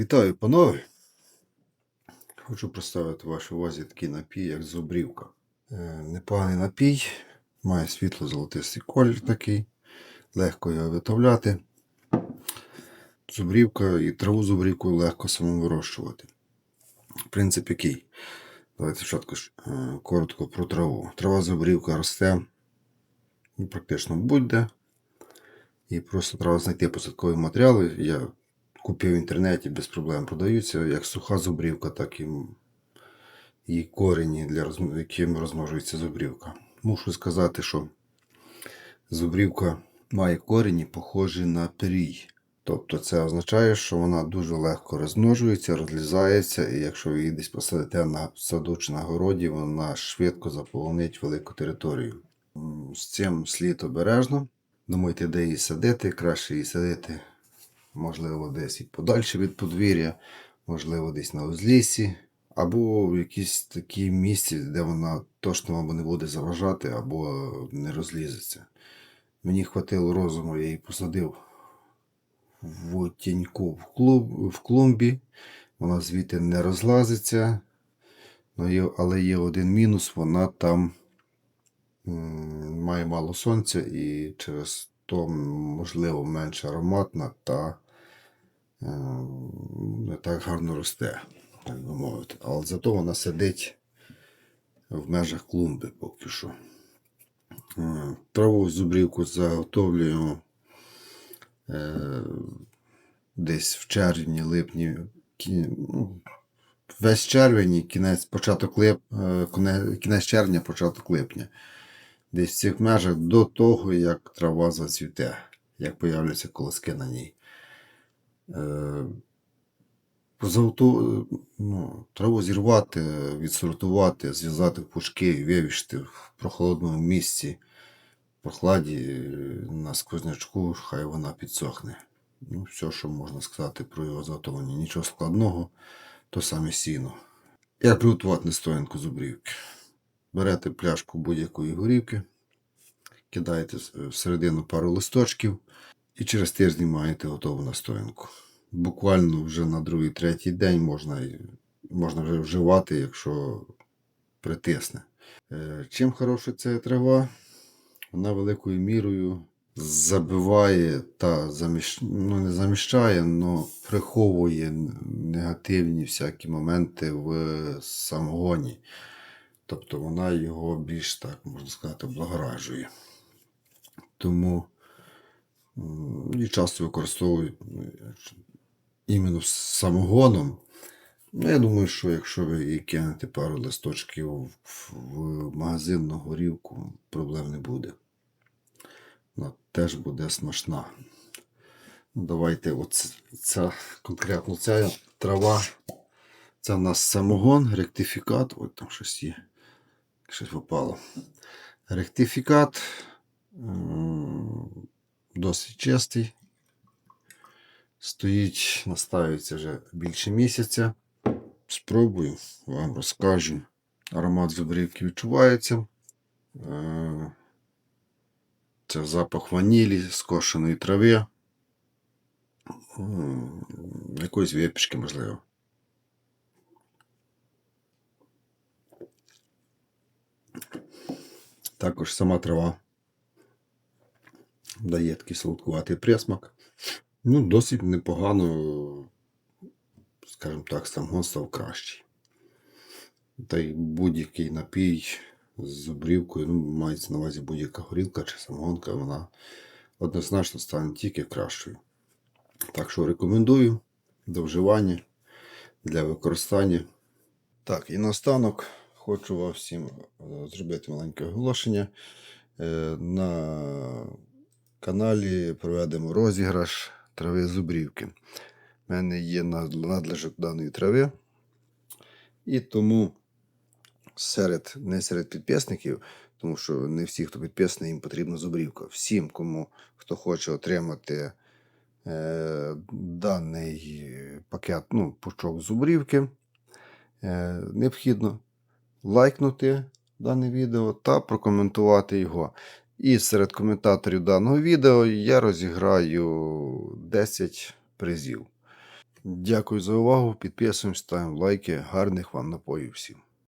Вітаю, панове! Хочу представити вашій увазі такий напій, як зубрівка. Е, Непоганий напій, має світло-золотистий колір такий, легко його виготовляти. Зубрівка і траву зубрівку легко самому вирощувати. Принцип який? Давайте спочатку е, коротко про траву. Трава зубрівка росте ну, практично будь-де. І просто треба знайти посадкові матеріали. Я купив в інтернеті, без проблем продаються, як суха зубрівка, так і і корені, для яким розмножується зубрівка. Мушу сказати, що зубрівка має корені, похожі на пирій. Тобто це означає, що вона дуже легко розмножується, розлізається, і якщо ви її десь посадите на саду чи на городі, вона швидко заполонить велику територію. З цим слід обережно. Думайте, де її садити, краще її садити можливо, десь і подальше від подвір'я, можливо, десь на узліссі, або в якійсь такій місці, де вона точно вам не буде заважати, або не розлізеться. Мені хватило розуму, я її посадив в тіньку в, клуб, в клумбі. Вона звідти не розлазиться. Але є один мінус, вона там має мало сонця і через то, можливо, менш ароматна та е, не так гарно росте, так би мовити. Але зато вона сидить в межах клумби поки що. Е, Траву зубрівку заготовлюємо е, десь в червні, липні, ну, весь червень, кінець, початок лип, кінець червня, початок липня. Десь в цих межах до того, як трава зацвіте, як появляться колоски на ній. Е, ну, траву зірвати, відсортувати, зв'язати в пучки, вивішти в прохолодному місці, в прохладі е, на сквознячку, хай вона підсохне. Ну, все, що можна сказати про його заготовлення. Нічого складного, то саме сіно. Як приготувати настоянку зубрівки? Берете пляшку будь-якої горівки, кидаєте всередину пару листочків і через тиждень маєте готову настоянку. Буквально вже на другий-третій день можна, можна вже вживати, якщо притисне. Е, Чим хороша ця трава? Вона великою мірою забиває та заміщ... ну, не заміщає, але приховує негативні всякі моменти в самогоні. Тобто вона його більш так, можна сказати, облагоражує. Тому і часто використовують ну, іменно самогоном. Ну, я думаю, що якщо ви кинете пару листочків в, в магазинну горівку, проблем не буде. Вона теж буде смачна. Ну, давайте, от ця конкретно ця трава. Це в нас самогон, ректифікат. Ось там щось є. Щось попало. Ректифікат. Досить чистий. Стоїть, наставиться вже більше місяця. Спробую, вам розкажу. Аромат зубрівки відчувається. Е, Це запах ванілі, скошеної трави. Якоїсь випічки, можливо. Також сама трава дає такий солодкуватий присмак. Ну, досить непогано, скажімо так, самогон став кращий. Та й будь-який напій з зубрівкою, ну, мається на увазі будь-яка горілка чи самогонка, вона однозначно стане тільки кращою. Так що рекомендую до вживання для використання. Так, і наостанок хочу вам всім е, зробити маленьке оголошення. Е, На каналі проведемо розіграш трави зубрівки. У мене є над- надлишок даної трави. І тому серед, не серед підписників, тому що не всі, хто підписаний, їм потрібна зубрівка. Всім, кому хто хоче отримати е, даний пакет, ну, пучок зубрівки, е, необхідно лайкнути дане відео та прокоментувати його. І серед коментаторів даного відео я розіграю 10 призів. Дякую за увагу. Підписуємось, ставимо лайки. Гарних вам напоїв всім.